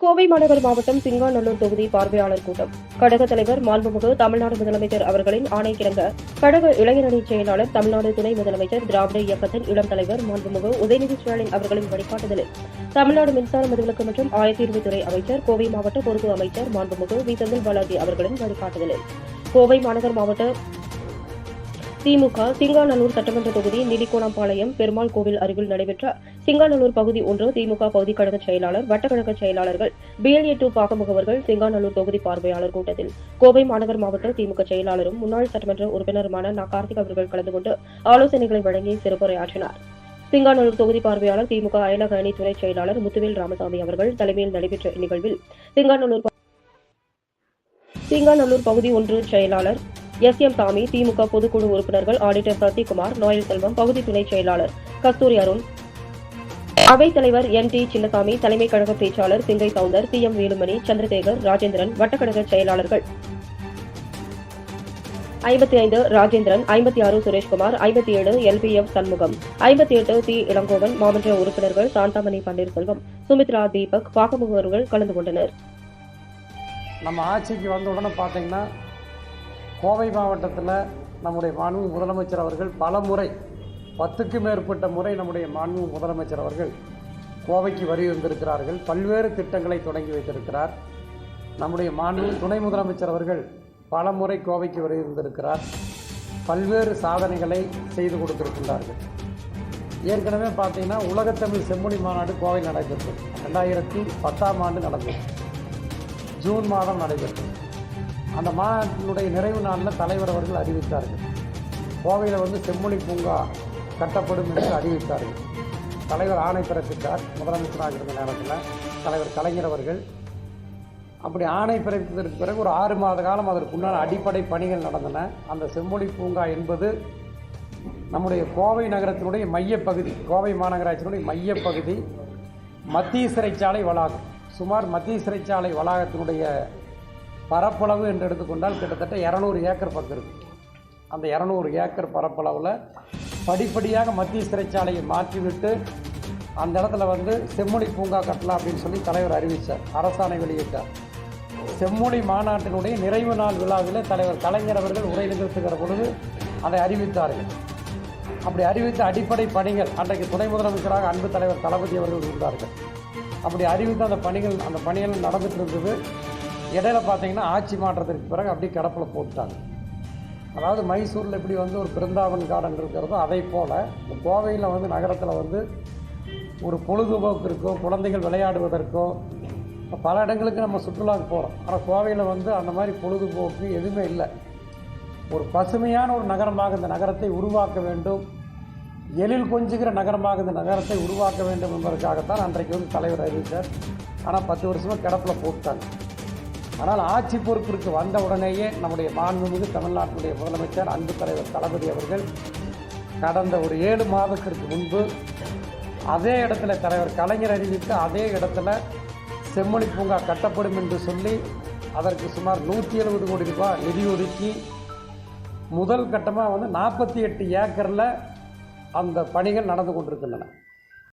கோவை மாநகர் மாவட்டம் சிங்காநல்லூர் தொகுதி பார்வையாளர் கூட்டம். கழக தலைவர் மாண்புமிகு தமிழ்நாடு முதலமைச்சர் அவர்களின் ஆணைக்கிணங்க கழக இளைஞரணி செயலாளர் தமிழ்நாடு துணை முதலமைச்சர் திராவிட இயக்கத்தின் இளம் தலைவர் மாண்புமிகு உதயநிதி ஸ்டாலின் அவர்களின் வழிகாட்டுதலில் தமிழ்நாடு மின்சார மதுவிலக்கு மற்றும் ஆயத்தீர்வுத்துறை அமைச்சர் கோவை மாவட்ட பொறுப்பு அமைச்சர் மாண்புமிகு வி. செந்தில் பாலாஜி அவர்களின் வழிகாட்டுதலில். கோவை மாநகர் மாவட்ட திமுக சிங்காநல்லூர் சட்டமன்ற தொகுதி நீலிகோணம்பாளையம் பெருமாள் கோவில் அருகில் நடைபெற்ற சிங்காநல்லூர் பகுதி ஒன்று திமுக பகுதி கழக செயலாளர் வட்டக்கழக செயலாளர்கள் பிஎல்ஏ டூ பாக முகவர்கள் சிங்காநல்லூர் தொகுதி பார்வையாளர் கூட்டத்தில் கோவை மாநகர் மாவட்ட திமுக செயலாளரும் முன்னாள் சட்டமன்ற உறுப்பினருமான நா. கார்த்திக் அவர்கள் கலந்து கொண்டு ஆலோசனைகளை வழங்கி சிறப்புரையாற்றினார். சிங்காநல்லூர் தொகுதி பார்வையாளர் திமுக அயலக அணி துணை செயலாளர் முத்துவேல் ராமசாமி அவர்கள் தலைமையில் நடைபெற்ற இந்நிகழ்வில் சிங்காநல்லூர் சிங்காநல்லூர் பகுதி ஒன்று செயலாளர் எஸ் எம் சாமி திமுக பொதுக்குழு உறுப்பினர்கள் ஆடிட்டர் சத்யகுமார் நோயல் செல்வம் பகுதி துணை செயலாளர் கஸ்தூரி அருண் அவை தலைவர் என் டி சின்னசாமி தலைமை கழக பேச்சாளர் சிங்கை சவுந்தர் சி எம் வேலுமணி சந்திரசேகர் ராஜேந்திரன் வட்டக்கழக செயலாளர்கள். ஐம்பத்தி ஐந்து ராஜேந்திரன் ஐம்பத்தி ஆறு சுரேஷ்குமார் ஐம்பத்தி ஏழு எல்பிஎஃப் சண்முகம் ஐம்பத்தி எட்டு தி இளங்கோவன் மாமன்ற உறுப்பினர்கள் சாந்தாமணி பன்னீர்செல்வம் சுமித்ரா தீபக் பாகமுகவர்கள் கலந்து கொண்டனர். நம்ம ஆட்சிக்கு வந்த உடனே பார்த்தீங்கன்னா கோவை மாவட்டத்தில் நம்முடைய மாண்பு முதலமைச்சர் அவர்கள் பல முறை பத்துக்கும் மேற்பட்ட முறை நம்முடைய மாண்பு முதலமைச்சர் அவர்கள் கோவைக்கு வரி வந்திருக்கிறார்கள் பல்வேறு திட்டங்களை தொடங்கி வைத்திருக்கிறார். நம்முடைய மாண்பு துணை முதலமைச்சர் அவர்கள் பல முறை கோவைக்கு வரி வந்திருக்கிறார் பல்வேறு சாதனைகளை செய்து கொடுத்திருக்கின்றார்கள். ஏற்கனவே பார்த்தீங்கன்னா உலகத்தமிழ் செம்மொழி மாநாடு கோவை நடைபெற்றது. ரெண்டாயிரத்தி பத்தாம் ஆண்டு நடந்தது. ஜூன் மாதம் நடைபெற்றது. அந்த மாநாட்டினுடைய நிறைவு நாளில் தலைவர் அவர்கள் அறிவித்தார்கள். கோவையில் வந்து செம்மொழி பூங்கா கட்டப்படும் என்று அறிவித்தார்கள் தலைவர் ஆணை பிறப்பித்தார். முதலமைச்சராக இருந்த நேரத்தில் தலைவர் கலைஞர் அவர்கள். அப்படி ஆணை பிறப்பித்ததற்கு பிறகு ஒரு ஆறு மாத காலம் அதற்குண்டான அடிப்படை பணிகள் நடந்தன. அந்த செம்மொழி பூங்கா என்பது நம்முடைய கோவை நகரத்தினுடைய மையப்பகுதி கோவை மாநகராட்சியினுடைய மையப்பகுதி மத்திய சிறைச்சாலை வளாகம். சுமார் மத்திய சிறைச்சாலை வளாகத்தினுடைய பரப்பளவு என்று எடுத்துக்கொண்டால் கிட்டத்தட்ட இரநூறு ஏக்கர் பக்கம் இருக்கு. அந்த இரநூறு ஏக்கர் பரப்பளவில் படிப்படியாக மத்திய சிறைச்சாலையை மாற்றிவிட்டு அந்த இடத்துல வந்து செம்மொழி பூங்கா கட்டலாம் அப்படின்னு சொல்லி தலைவர் அறிவித்தார் அரசாணை வெளியிட்டார். செம்மொழி மாநாட்டினுடைய நிறைவு நாள் விழாவில் தலைவர் கலைஞர் அவர்கள் உரை நிகழ்த்துகிற பொழுது அதை அறிவித்தார்கள். அப்படி அறிவித்த அடிப்படை பணிகள் அன்றைக்கு துணை முதலமைச்சராக அன்பு தலைவர் தளபதி அவர்கள் இருந்தார்கள். அப்படி அறிவித்த அந்த பணிகள் அந்த பணிகள் நடந்துட்டு இருந்தது. இடையில பார்த்தீங்கன்னா ஆட்சி மாற்றத்திற்கு பிறகு அப்படியே கிடப்பில் போட்டுட்டாங்க. அதாவது மைசூரில் எப்படி வந்து ஒரு பிருந்தாவன் கார்டன் இருக்கிறதோ அதை போல் இந்த கோவையில் வந்து நகரத்தில் வந்து ஒரு பொழுதுபோக்கிற்கோ குழந்தைகள் விளையாடுவதற்கோ பல இடங்களுக்கு நம்ம சுற்றுலாவுக்கு போகிறோம் ஆனால் கோவையில் வந்து அந்த மாதிரி பொழுதுபோக்கு எதுவுமே இல்லை. ஒரு பசுமையான ஒரு நகரமாக இந்த நகரத்தை உருவாக்க வேண்டும். எழில் கொஞ்சுகிற நகரமாக இந்த நகரத்தை உருவாக்க வேண்டும் என்பதற்காகத்தான் அன்றைக்கு வந்து தலைவர் அறிவித்தார் ஆனால் பத்து வருஷமாக கிடப்பில் போட்டாங்க. ஆனால் ஆட்சி பொறுப்பிற்கு வந்த உடனேயே நம்முடைய மாண்புமிகு தமிழ்நாட்டினுடைய முதலமைச்சர் அன்பு தலைவர் தளபதி அவர்கள் கடந்த ஒரு ஏழு மாதத்திற்கு முன்பு அதே இடத்துல தலைவர் கலைஞர் அறிவித்து அதே இடத்துல செம்மொழி பூங்கா கட்டப்படும் என்று சொல்லி அதற்கு சுமார் நூற்றி எழுபது கோடி ரூபாய் நிதி ஒதுக்கி முதல் கட்டமாக வந்து நாற்பத்தி எட்டு ஏக்கரில் அந்த பணிகள் நடந்து கொண்டிருக்கின்றன.